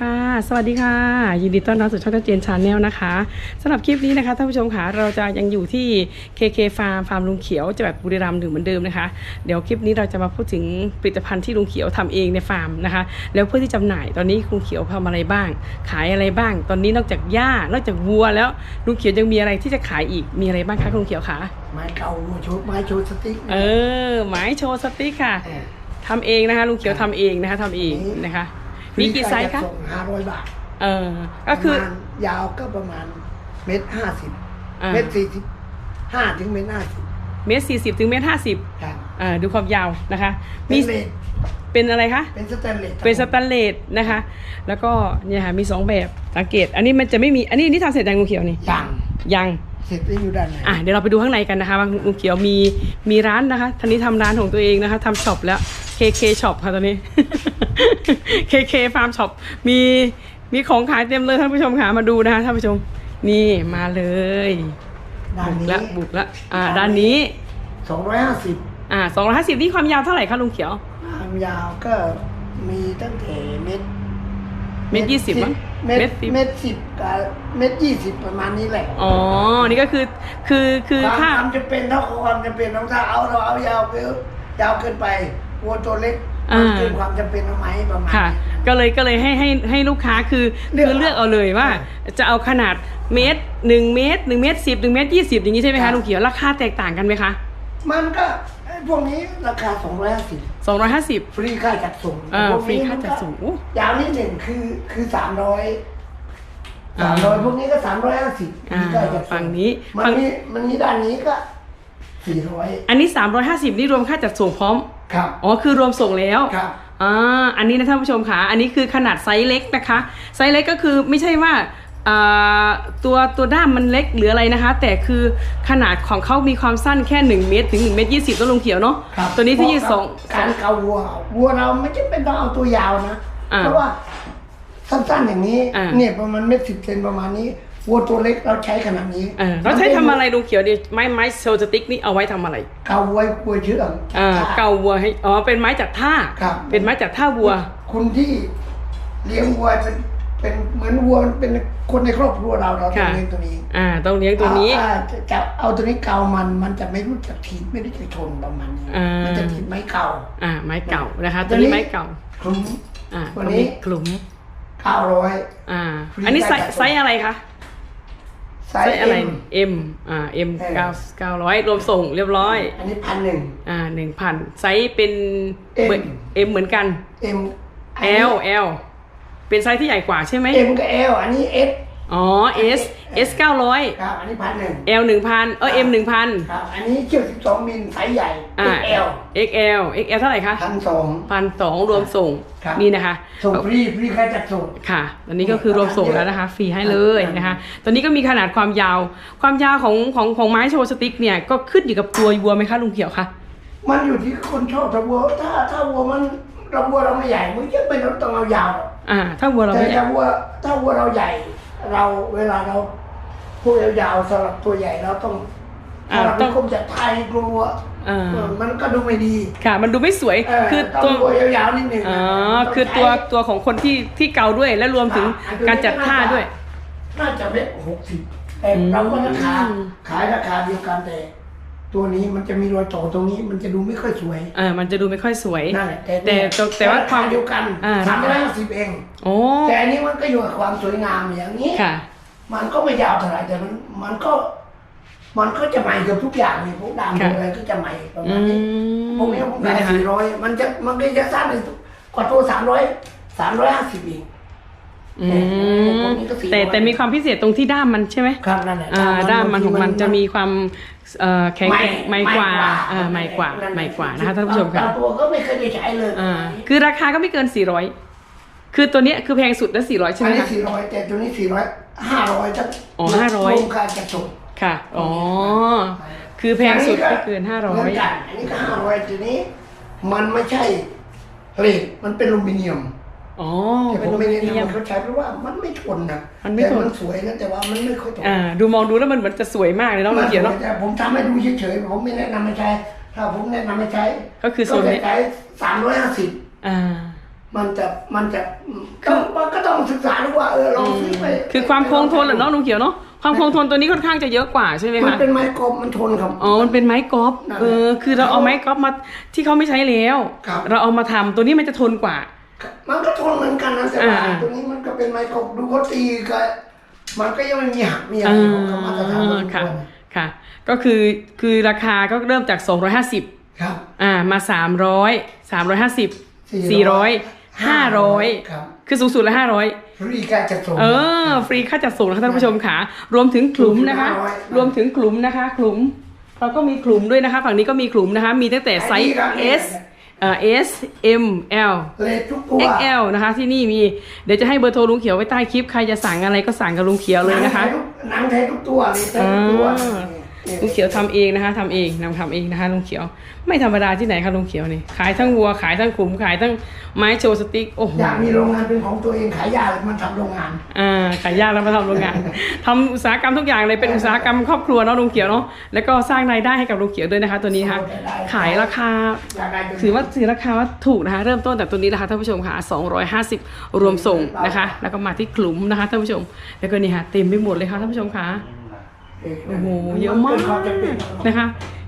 ค่ะ สวัสดีค่ะ ยินดีต้อนรับสู่ช่องชัดเจนชาแนลนะคะสำหรับคลิปนี้นะคะท่านผู้ชมค่ะเราจะยังอยู่ที่ KK Farm ฟาร์มลุงเขียวจังหวัดบุรีรัมย์อยู่เหมือนเดิมนะคะ เดี๋ยวคลิปนี้เราจะมาพูดถึงผลิตภัณฑ์ที่ลุงเขียวทำเองในฟาร์มนะคะ แล้วเพื่อที่จำหน่ายตอนนี้ลุงเขียวทำอะไรบ้าง ขายอะไรบ้าง ตอนนี้นอกจากหญ้านอกจากวัวแล้วลุงเขียวยังมีอะไรที่จะขายอีกมีอะไรบ้างคะลุงเขียวคะไม้เก่าหัวโชว์ไม้โชว์สติ๊กเออหมายโชว์สติ๊กค่ะเออทำเองนะคะลุงเขียวทำเองนะคะทำเองนะคะ มีกี่ไซส์คะส่งห้าร้อยบาท เออ ก็คือประมาณยาวก็ประมาณเมตรห้าสิบอ่าเมตรสี่สิบห้าถึงเมตรห้าสิบเมตรสี่สิบถึงเมตรห้าสิบครับอ่าดูความยาวนะคะเป็มีนเลสเป็นอะไรคะ เป็นสแตนเลส เป็นสแตนเลสนะคะ แล้วก็เนี่ยค่ะมีสองแบบสังเกต อันนี้มันจะไม่มี อันนี้นี่ทำเสร็จยังลุงเขียวนี่ ยัง ยัง เสร็จแล้วอยู่ด้านในอะเดี๋ยวเราไปดูข้างในกันนะคะว่าลุงเขียวมีมีร้านนะคะท่านนี้ทำร้านของตัวเองนะคะทำช็อปแล้ว KK Shop ค่ะตอนนี้ KK Farm Shop มีมีของขายเต็มเลยท่านผู้ชมค่ะมาดูนะคะท่านผู้ชม นี่มาเลยด้านบุกนี้ละบุกละอ่าด้านนี้ สองร้อยห้าสิบอ่าสองร้อยห้าสิบนี่ความยาวเท่าไหร่คะลุงเขียว ความยาวก็มีตั้งแต่เมตรเมตรยี่สิบมั้งเมตรเมตรสิบเมตรสิบกับเมตรยี่สิบประมาณนี้แหละอ๋อ นี่ก็คือคือคือความถ้า ความจะเป็นเท่ากับความจะเป็นของถ้าเอาเราเอายาวเกินยาวเกินไปวัวตัวเล็ก มันเกินความจำเป็นเอาไหมประมาณค่ะ นี้ ก็เลยก็เลยให้ให้ให้ลูกค้าคือเลือกคือเลือกเอาเลยว่า จะเอาขนาดเมตรหนึ่งเมตรหนึ่งเมตรสิบหนึ่งเมตรยี่สิบอย่างนี้ใช่ไหมครัคะบ ลุงเขียวราคาแตกต่างกันไหมคะมันก็ไอ้พวกนี้ราคา250สองร้อยห้าสิบ ฟรีค่าจัดส่งอ่าพวกฟรีนี้ค่าจัดส่งมันอู้ก็ยาวนิดหนึ่งคือคือ300อ่า300พวกนี้ก็350ฟอ่ารีค่าจัดส่ฝั่งนี้มันฝั่ง มีมันมีด้านนี้ก็400อันนี้สามร้อยห้าสิบนี่รวมค่าจัดส่งพร้อม ครับอ๋อคือรวมส่งแล้วครับอ่าอันนี้นะท่านผู้ชมค่ะ อันนี้คือขนาดไซส์เล็กนะคะ ไซส์เล็กก็คือไม่ใช่ว่าอ่าตัวตัวด้ามมันเล็กหรืออะไรนะคะ แต่คือขนาดของเขามีความสั้นแค่ 1 เมตรถึง1เมตร20ต้นลงเขียวเนาะครับตัวนี้ที่ยืดสองสกาองรเกาวัววัวเราไม่จำเป็นต้องเอาตัวยาวนะอ่าเพราะว่าสั้นๆอย่างนี้อ่าเนี่ยประมาณเม็ดสิบเซนประมาณนี้ วัวตัวเล็กเราใช้ขนาดนี้เออเราใช้ทำอะไรลุงเขียวดีไม้ไม้โซลสติ๊กนี่เอาไว้ทำอะไร เกาวัววัวเชื่องอ่าเกาวัวให้อ๋อเป็นไม้จัดท่าครับเป็นไม้จัดท่าวัว คุณที่เลี้ยงวัวเป็นเป็นเหมือนวัวมันเป็นคนในครอบครัวเราเราต้องค่ะเลี้ยงตัวนี้ อ่า ต้องเลี้ยงตัวนี้อ่าจะจะเอาตัวนี้เกามันมันจะไม่รู้จักถีบไม่รู้จักชนประมาณนี้อ่ามัมันจะถีบไม้เก่า อ่า ไม้เก่านะคะ ตัวนี้ไม้เก่าคลุ้มอ่าตัวนี้กลุ่มเก้าร้อยอ่าฟรีอันนี้ไซได้ส์จัดส่งไซส์อะไรคะ ไซไซส์ส์อะไรเอ็ม M อ่า M เออเก้าเก้าร้อยรวมส่งเรียบร้อย อันนี้พันหนึ่งอ่าหนึ่งพันไซส์เป็น M เหมือน M เหมือนกันเอ็ม L L เป็นไซส์ที่ใหญ่กว่าใช่ไหมเอ็มกับเอลอันนี้เอสอ๋อ S S เก้าร้อยครับอันนี้พันหนึ่ง L หนึ่งพันเออ M หนึ่งพันครับอันนี้เชือกสิบสองมิลไซส์ใหญ่ อ่าเอล XL XL เท่าไหร่คะพันสอง พันสองรวมส่งครับ นี่นะคะ ส่งฟรีฟรีค่าจัดส่ง ค่ะตอนนี้ก็คือรวมส่งแล้วนะคะฟรีให้เลยนะคะตอนนี้ก็มีขนาดความยาว ความยาวของของของไม้โชว์สติ๊กเนี่ยก็ขึ้นอยู่กับตัววัวไหมคะลุงเขียวคะ มันอยู่ที่คนชอบถ้าวัวถ้าถ้าวัวมันเราวัวเราไม่ใหญ่มันยังไม่ต้องเอายาวหรอกอ่า ถ้าวัวเราแต่ไม่ใหญ่ถ้าวัวถ้าวัวเราใหญ่ เราเวลาเราพูดยาวๆสำหรับตัวใหญ่เราต้องอ่าถ้าเราต้เป็องนคนจะไทยกลัวอ่าเออมันก็ดูไม่ดีค่ะ มันดูไม่สวยเออคือต้ตัองววัวยาวๆนิดนึงอ๋อ ต้งคือตัวใช้ ตัวของคนที่ที่เกาด้วยและรวมถึงครับการจัดท่าด้วย น่าจะเม็ดหกสิบแต่อืมเราก็ราคาขายราคาเดียวกันแต่ ตัวนี้มันจะมีรอยต่อตรงนี้มันจะดูไม่ค่อยสวยอ่ามันจะดูไม่ค่อยสวย นั่นแหละแต่แต่แต่แต่ว่าความเดียวกันอ่า สามร้อยห้าสิบเอง โอ้แต่อันนี้มันก็อยู่กับความสวยงามอย่างนี้ ค่ะ มันก็ไม่ยาวเท่าไหร่แต่มันมันก็ มันก็จะใหม่เกือบทุกอย่างเลยพวกดามพค่ะวกอะไรก็จะใหม่ประอืมาณนี้มพวกนี้ผมนี่ขายนะคะสี่ร้อยมันจะมันก็จะสั้นเลยกว่าตัวสามร้อยสามร้อยห้าสิบเอง แต่อยแต่มีความพิเศษตรงที่ด้ามมันใช่ไหมครับนั่นแหละอ่าด้ามมันของมันจะมีความเอ่อแข็งแกร่งไม่ไม่กว่าไม่กว่าอ่าไม่กว่านั่นแหละไม่กว่านะคะท่านผู้ชมค่ะบางตัวก็ไม่เคยได้ใช้เลยอ่าคือราคาก็ไม่เกิน400คือตัวเนี้ยคือแพงสุดแล้ว400ใช่อัไหนมนี้คะสี่ร้อยแต่ตัวนี้สี่ร้อยห้าร้อยจะอ๋อ500รวมค่าจัดส่งค่ะอ๋อคือแพงสุดก็เกินเหมือน500กันอันนี้ก็ห้าร้อยทีนี้ มันไม่ใช่เหล็กมันเป็นอลูมิเนียม อ๋อแต่เป็ผนมอไม่ลูแนะมิเนียมนำเขาใช้เพราะว่ามันไม่ทนนะมันไม่ทนแต่มันสวยนะแต่ว่ามันไม่ค่อยทนอ่า ดูมองดูแล้วมันเหมือนจะสวยมากเลยเนาะลุงเขียวเนาะแต่ผมทำให้ดูเฉยๆผมไม่แนะนำให้ใช้ ถ้าผมแนะนำให้ใช้ ก็คือโซนนี้จะใช้สามร้อยห้าสิบอ่ามันจะมันจะต้องมันก็ต้องต้องศึกษาดูว่าเออลองซื้อไปคือความคงทนเหรอเนาะลุงเขียวเนาะความคงทนตัวนี้ค่อนข้างจะเยอะกว่าใช่ไหมมันคะเป็นไม้กรอบมันทนครับอ๋อมันเป็นไม้กอล์ฟนั่นแหละเออคือเราเอาไม้กอล์ฟมาที่เขาไม่ใช้แล้วครับเราเอามาทำตัวนี้มันจะทนกว่า มันก็ทนเหมือนกันนะแต่ว่าอ่า ตัวนี้มันก็เป็นไม้กรอบดูเขาตีก็มันก็ยังไม่มีหักมีอะไรอ่าของเขามาตรฐานมันค่ะ ค่ะ ก็คือคือราคาก็เริ่มจาก 250ครับอ่ามา 300 350 400 500 ครับคือสูงสุดละ500 ฟรีการจัดส่ง เออ ฟรีค่าจัดส่งนะคะท่านผู้ชมค่ะ รวมถึงขลุมนะคะสูงสุด500 รวมถึงขลุมนะคะขลุม เราก็มีขลุมด้วยนะคะ ฝั่งนี้ก็มีขลุมนะคะ มีตั้งแต่ไซส์ S เอ่อ S M L เลททุกตัว XL นะคะ ที่นี่มีเดี๋ยวจะให้เบอร์โทรลุงเขียวไว้ใต้คลิป ใครจะสั่งอะไรก็สั่งกับลุงเขียวเลยนะคะ หนังไทยทุกตัวเลยไทยทุกตัวอ่า ลุงเขียวทำเองนะคะทำเองนำทำเองนะคะลุงเขียว ไม่ธรรมดาที่ไหนคะลุงเขียวนี่ขายทั้งวัวขายทั้งขุมขายทั้งไม้โชว์สติ๊กโอ้โหอยากมีโรงงานเป็นของตัวเองขายยาเลยมันทำโรงงานอ่าขายยากแล้วมาทำโรงงานทำอุตสาหกรรมทุกอย่างเลยเป็นอุตสาหกรรมครอบครัวเนาะลุงเขียวเนาะแล้วก็สร้างรายได้ให้กับลุงเขียวด้วยนะคะ ตัวนี้ค่ะขายราคาอยากได้เป็นถือว่าถือราคาว่าถูกนะคะเริ่มต้นแต่ตัวนี้นะคะท่านผู้ชมค่ะ250 รวมส่งนะคะ แล้วก็มาที่กลุ่มนะคะท่านผู้ชม แล้วก็นี่ค่ะเต็มไปหมดเลยค่ะท่านผู้ชมค่ะ โอ้โหเยอะมากนควจำเป็นนะคะ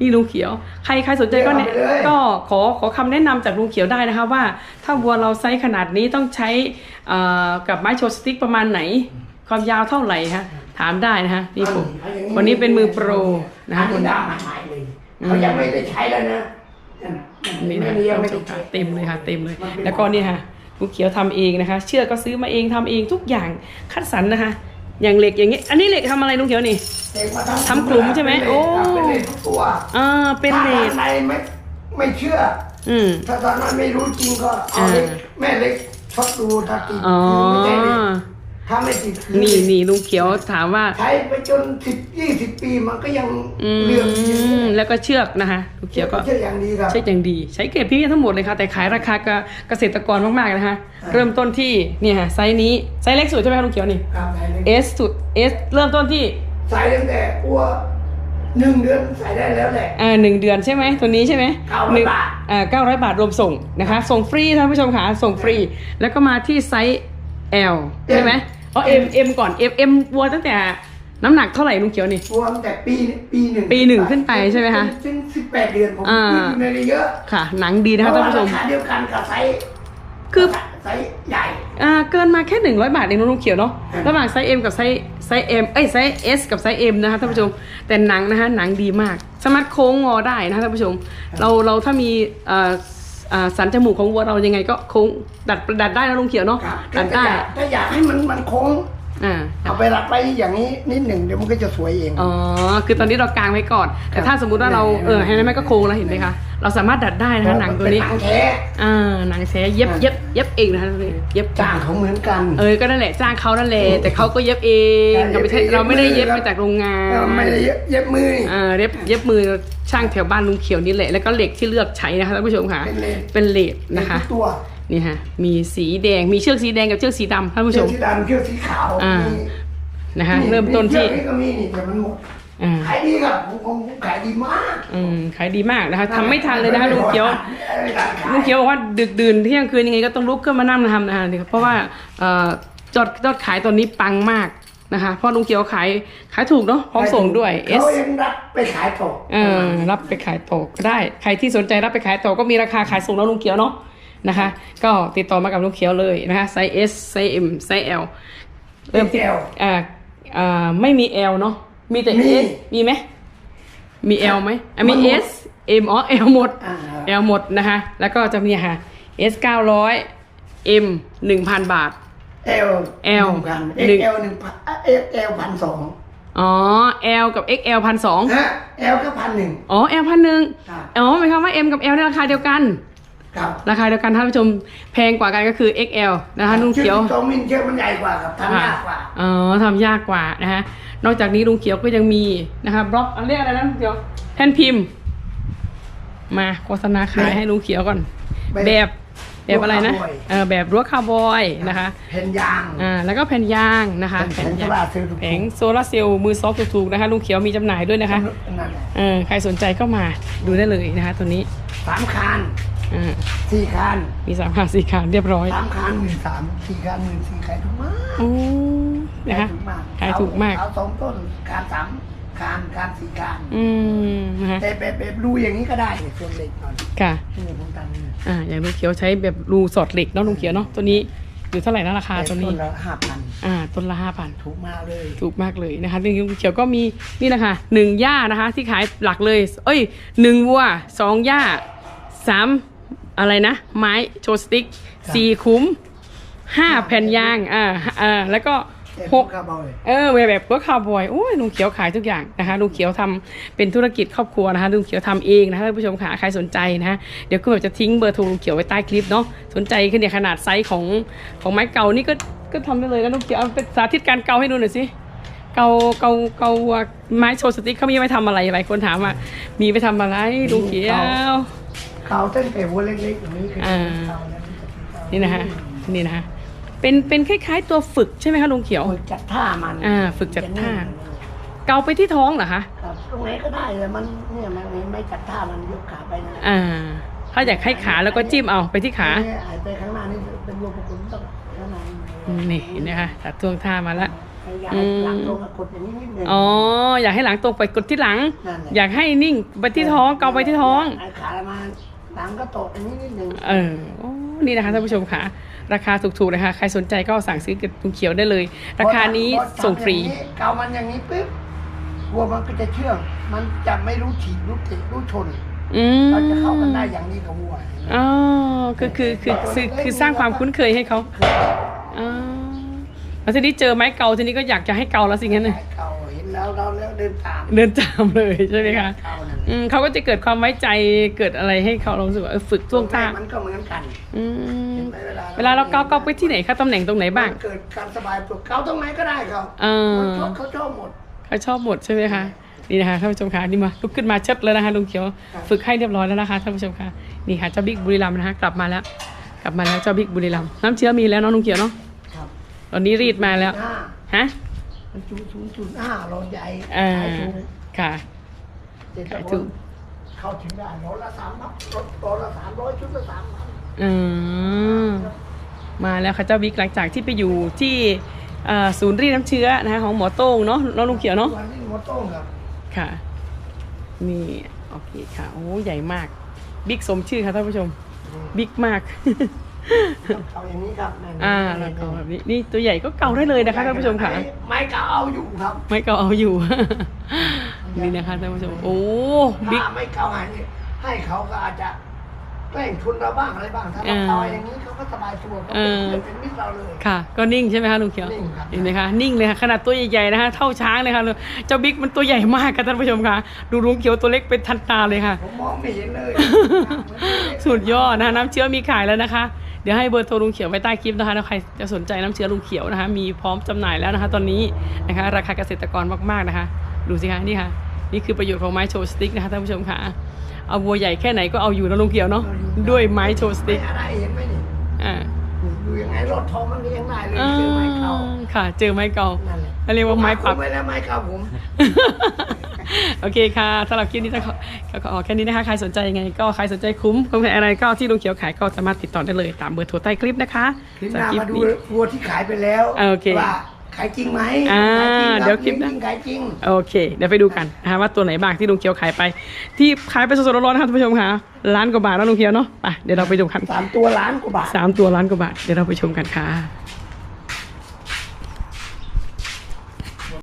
นี่ลุงเขียว ใครใครสนใจก็เนี่ยเลือกเอาไปเลยก็ขอขอคำแนะนำจากลุงเขียวได้นะคะว่า ถ้าวัวเราไซส์ขนาดนี้ต้องใช้เอ่อกับไม้โชว์สติ๊กประมาณไหน ความยาวเท่าไหร่คะถามได้นะคะนี่ผมวันนี้เป็นมือโปรนะคะอันนี้ดาใหม่เลยเขายังไม่ได้ใช้แล้วนะนี่นะไม่ได้ยังไม่ท่านได้ผู้ชมใช้ค่ะเต็มเลยค่ะเต็มเลยมันเป็นแล้วก็เนี่ยค่ะลุงเขียวทำเองนะคะ เชือกก็ซื้อมาเองทำเองทุกอย่างคัดสรรนะคะ อย่างเหล็กอย่างนี้ อันนี้เหล็กทำอะไรลุงเขียวนี่เด็กมาทำกลุ่มใช่ไหมโอ้ เป็นเลททุกตัวอ่าเป็นเหล็กถ้าท่านใดไม่ไม่เชื่อ อืมถ้าตอนนั้นไม่รู้จริงก็เอาเล็กอ่าแม่เล็กทดดูถ้าติดอ๋อคือไม่ใช่เล็ก ถ้าไม่ติดคือนี่นี่ลุงเขียวถามว่า ใช้ไปจนสิบยี่สิบปีมันก็ยังอืเลือกอยู่มแล้วก็เชือกนะคะลุงเขียวก็เชื่ออย่างดีครับ ใช้อย่างดีใช้เกรดพรีเมียมทั้งหมดเลยค่ะแต่ขายราคากับเกษตรกรมากๆนะคะอ่า เริ่มต้นที่เนี่ยค่ะไซส์นี้ไซส์เล็กสุดใช่ไหมคะลุงเขียวนี่ ครับใส่เล็ก S สุด S เริ่มต้นที่ใส่ตั้งแต่อ้วหนึ่งเดือนใส่ได้แล้วแหละ อ่าหนึ่งเดือนใช่ไหมตัวนี้ใช่ไหม900หนึ่งบาท อ่าเก้าร้อยบาทรวมส่งนะคะ ส่งฟรีท่านผู้ชมค่ะส่งฟรี แล้วก็มาที่ไซส์ L ใช่ไหม อ๋อ M M ก่อน M M วัวตั้งแต่น้ำหนักเท่าไหร่ลุงเขียวนี่ รวมแต่ปีปีหนึ่งปีหนึ่งขึ้นไปใช่ไหมคะถึงสิบแปดเดือนผมอ่าอยู่ในนี้เยอะค่ะ หนังดีนะคะท่านผู้ชม เพระว่ราคาเดียวกันกับไซส์คือ ไซส์ใหญ่ อ่าเกินมาแค่หนึ่งร้อยบาทเองนะลุงเขียวเนาะอืม ระหว่างไซส์ M กับไซส์ไซส์ M เอ้ยไซส์ S กับไซส์ M นะคะท่านผู้ชม แต่หนังนะคะหนังดีมาก สามารถโค้งงอได้นะคะท่านผู้ชม เราเราถ้ามีเอ่ออ่า สันจมูกของวัวเรายังไงก็โค้งดัดดัดได้นะลุงเขียวเนาะครับดัดได้ถ้าอยากให้มันมันโค้ง อ่าเอาไปรัดไปอย่างนี้นิดหนึ่งเดี๋ยวมันก็จะสวยเอง อ๋อ คือตอนนี้เรากางไว้ก่อน แต่ถ้าสมมุติว่าเราเออให้แม่ก็โค้งแล้วเห็นไหมคะ เราสามารถดัดได้นะคะหนังตัวนี้เป็หนังแท้อ่าหนังแท้เย็บเย็บเย็บเองนะคะเย็บจ้างเขาเหมือนกัน เออ ก็นั่นแหละจ้างเขานั่นแหละแต่เขาก็เย็บเองใช่เราไม่ใช่เย็บเองเราไม่ได้เย็บเย็บมือมาจากโรงงานเราไม่ได้เย็บเย็บมือนี่อ่าเย็บเย็บมือช่างแถวบ้านลุงเขียวนี่แหละ แล้วก็เหล็กที่เลือกใช้นะคะท่านผู้ชมค่ะ เป็นเลสเป็นเหล็กนะคะทุกตัว นี่ฮะมีสีแดงมีเชือกสีแดงกับเชือกสีดำท่านผู้ชเชือกม สีดำเชือกสีขาวอ่า มีนะคะเริ่มต้นที่เชือกก็มีนี่แต่มันหมดอ่าขายดีครับผมผมผมขายดีมากอืมขายดีมากนะคะทำไม่ทันเลยนะคะลุงเขียว ไม่ทันขายลุงเขียวบอกว่าดึกดื่นเที่ยงคืนยังไงก็ต้องลุกขึ้นมานั่งทำนะคะนี่ครับเพราะว่าเอ่อยอดยอดขายตอนนี้ปังมากนะคะเพราะลุงเขียวขายขายถูกเนาะพร้อมส่งด้วย S เขายังรับไปขายต่อเออรับไปขายต่อก็ได้ใครที่สนใจรับไปขายต่อก็มีราคาขายส่งแล้วลุงเขียวเนาะ นะคะ ก็ติดต่อมากับลุงเขียวเลยนะคะไซส์ S ไซส์ M ไซส์ L เริ่มที่อ่าอ่าไม่มี L เนาะมีแต่ S มีไหมมี L ไหมอะมี S M อ๋อ L หมด อ่า L หมดนะคะ แล้วก็จะมีค่ะ S 900 M 1,000 บาท เอล L พันหเอ็นึ่งกเอลหนึ่งพันเอลเอลพันสองอ๋อ L กับ XL พันสอง ฮะเอลก็พันหนึ่ง อ๋อ L พันหนึ่งครับ อ๋อหมายความว่า M กับ L ในราคาเดียวกัน ครับราคาเดียวกันท่านผู้ชมแพงกว่ากันก็คือ XL นะคะลุงเขียวชือกสองมิลเชือกมันใหญ่กว่าครับทำยากกว่าอ๋อทำยากกว่านะคะนอกจากนี้ลุงเขียวก็ยังมีนะคะบล็อกอันเรียกอะไรนะลุงเขียวแผ่นพิมพ์ มาโฆษณาขายให้ลุงเขียวก่อน แบบแบบแบบอะไรนะรั้วคาวบอยเออแบบรั้วคาวบอยนะคะแผ่นยางอ่าแล้วก็แผ่นยางนะคะแผ่นยางโซลาร์เซลล์ถูกๆแผงโซลาร์เซลล์มือซอฟต์ถูกๆนะคะลุงเขียวมีจำหน่ายด้วยนะคะนั่นแหละเออใครสนใจก็มาดูได้เลยนะคะตัวนี้สามคาน อ่าสี่คันมีสามคันสี่คันเรียบร้อยสามคันหมื่นสามสี่คันหมื่นสี่ขายถูกมากโอ้นะคะ ถูกมากขายถูกมาก เอาสองต้นการสามการการสี่การอืมนะคะแต่แบบแบบรูอย่างนี้ก็ได้เนี่ยส่วนเหล็กหน่อยค่ะ นี่ผมทำนี่อ่า อย่างลุงเขียวใช้แบบรูสอดเหล็กเนาะลุงเขียวเนาะ ตัวนี้อยู่เท่าไหร่นะราคาตัวนี้ต้นละห้าพันอ่า ต้นละห้าพัน ถูกมากเลย ถูกมากเลยนะคะลุงเขียวก็มีนี่นะคะหนึ่งหญ้านะคะที่ขายหลักเลย เอ้ยหนึ่งวัวสองหญ้าสาม อะไรนะ ไม้โชว์สติ๊กสี่คุ้มห้าแผ่นยางอ่าอ่าแล้วก็แต่หกกระบอกเลยเออแบบรถคาร์บอยโอ้ยลุงเขียวขายทุกอย่างนะคะลุงเขียวทำเป็นธุรกิจครอบครัวนะคะลุงเขียวทำเองนะคะท่านผู้ชมค่ะใครสนใจนะฮะเดี๋ยวคุณแบบจะทิ้งเบอร์โทรลุงเขียวไว้ใต้คลิปเนาะสนใจขึ้นเนี่ยขนาดไซส์ของของไม้เก่านี่ก็ก็ทำได้เลยนะลุงเขียวเอาเป็นสาธิตการเกาให้ดูหน่อยสิเกาเกาเกาไม้โชว์สติ๊กเขามีไว้ทำอะไรหลายคนถามว่ามีไปทำอะไรลุงเขียว เขาตั้งแต่หัวเล็กๆอย่างนี้คืออ่าเขาแล้วมันจะเป็นี่นะคะนี่นะคะเป็นเป็นคล้ายๆตัวฝึกใช่ไหมคะลุงเขียวฝึกจัดท่ามันอ่าฝึกจัดท่า เกาไปที่ท้องเหรอคะครับตรงไหนก็ได้เลยมันเนี่ยมันไม่จัดท่ามันยกขาไปนะอ่า ถ้าอยากให้ขาแล้วก็จิ้มเอาไปที่ขาเนี่ยหายไปข้างหน้านี่เป็นรวมคุณต้องข้างหน้าอืมนี่เห็นะคะตัดท่วงท่ามาแล้วอยากให้หลังตรงกับกดอย่างนี้นิดนึงอ๋ออยากให้หลังตรงไปกดที่หลังนั่นแหละอยากให้นิ่งไปที่ท้องเกาไปที่ท้องไอ้ขามา หลังก็ตกอย่างนี้นิดนึงเออโอ้นี่นะคะท่านผู้ชมค่ะ ราคาถูกๆนะคะ ใครสนใจก็สั่งซื้อกับลุงเขียวได้เลย ราคานี้พอทำส่งฟรี อย่างนี้เกามันอย่างนี้ปุ๊บวัวมันก็จะเชื่องมันจะไม่รู้ถีบรู้เตะรู้ชนอืมเราจะเข้ากันได้อย่างนี้กับวัว อ๋อคือคือคือคือคือสร้างความคุ้นเคยให้เขาอ๋อแล้วทีนี้เจอไม้เกาทีนี้ก็อยากจะให้เกาแล้วสิงั้นเลยเกา เห็นแล้วเราแล้วเดินตามเดินตามเลยใช่ไหมคะเกานั่นแหละอืมเขาก็จะเกิดความไว้ใจเกิดอะไรให้เขาเรารู้สึกว่าเออฝึกท่วงท่ามันก็เหมือนกันอืมเห็นไหมเวลาเราเกาเกาไปที่ไหนคะตำแหน่งตรงไหนบ้าง มันเกิดการสบายตัวเกาตรงไหนก็ได้เขาเออ มันชอบเขาชอบหมด เขาชอบหมดใช่ไหมคะนี่นะคะท่านผู้ชมคะนี่มาลุกขึ้นมาเชิดเลยนะคะลุงเขียว ครับ ฝึกให้เรียบร้อยแล้วนะคะท่านผู้ชมคะนี่ค่ะเจ้าบิ๊กบุรีรัมย์นะคะกลับมาแล้ว กลับมาแล้วเจ้าบิ๊กบุรีรัมย์น้ำเชื้อมีแล้วเน้องลุงเขียวเนาะครับตอนนี้รีดมาแล้วห้าฮะ มันจุศูนย์จุดห้าโลใหญ่อ่าขายถูกค่ะ เจ็ดขายถูก เข้าถึงได้โลละสามพันโลละสามร้อยชุดละสามพันอืม มาแล้วค่ะเจ้าบิ๊กหลังจากที่ไปอยู่ที่เอ่อศูนย์รีดน้ำเชื้อนะคะของหมอโต้งเนาะน้องลุงเขียวเนาะ วันนี้หมดโต้งครับค่ะ นี่ โอเคค่ะ โอ้ใหญ่มาก บิ๊กสมชื่อค่ะท่านผู้ชม บิ๊กมาก เอาอย่างนี้ครับนั่นอ่าแล้วก็แบบนี้นี่ตัวใหญ่ก็เกาได้เลยนะคะท่านผู้ชมค่ะไม้เก่าเอาอยู่ครับ ไม่เกาเอาอยู่ นี่นะคะท่านผู้ชม โอ้บิ๊กถ้าไม่เก่าให้ให้เขาก็อาจจะแกล้งชุนเราบ้างอะไรบ้างถ้าเราเก่าอย่างนี้เขาก็สบายตัวเขาเป็นเพื่อนเป็นมิตรเราเลยค่ะ ก็นิ่งใช่ไหมคะลุงเขียวนิ่งครับเห็นไหมคะนิ่งเลยค่ะขนาดตัวใหญ่ๆนะคะเท่าช้างเลยค่ะเจ้าบิ๊กมันตัวใหญ่มากค่ะท่านผู้ชมค่ะ ดูลุงเขียวตัวเล็กเป็นทันตาเลยค่ะผมมองไม่เห็นเลยสุดยอดนะคะน้ำเชื้อมีขายแล้วนะคะ เดี๋ยวให้เบอร์โทรลุงเขียวไว้ใต้คลิปนะคะถ้าใครจะสนใจน้ำเชื้อลุงเขียวนะคะ มีพร้อมจำหน่ายแล้วนะคะ ตอนนี้นะคะราคาเกษตรกรมากๆนะคะ ดูสิคะนี่ค่ะ นี่คือประโยชน์ของไม้โชว์สติ๊กนะคะท่านผู้ชมค่ะ เอาวัวใหญ่แค่ไหนก็เอาอยู่นะลุงเขียวเนาะด้วยไม้โชว์สติ๊กไม่อะไรเห็นไหมนี่อ่าดูยังไงรถทองมันก็ยังได้เลยอ่าคือไม้เก่าค่ะ เจอไม้เก่านั่นแหละเรียกว่าไม้ปรับผไม่ได้ไม้เก่าผม โอเคค่ะสำหรับคลิปนี้จะขอขอขอแค่นี้นะคะ ใครสนใจยังไง ก็ใครสนใจคุ้มคุ้มอะไรก็ที่ลุงเขียวขายก็สามารถติดต่อได้เลยตามเบอร์โทรใต้คลิปนะคะคลิปหสำหรับน้าคลิปมาดูนี้วัวที่ขายไปแล้วโอเคว่าขายจริงไหมอ่าขายจริงรับเดี๋ยวคลิปหน้าจริงขายจริง โอเค เดี๋ยวไปดูกันนะคะว่าตัวไหนบ้างที่ลุงเขียวขายไป ที่ขายไปสดๆร้อนๆนะคะท่านผู้ชมค่ะ ล้านกว่าบาทแล้วลุงเขียวเนาะ ไป เดี๋ยวเราไปดูกันสามตัวล้านกว่าบาทสามตัวล้านกว่าบาท เดี๋ยวเราไปชมกันค่ะ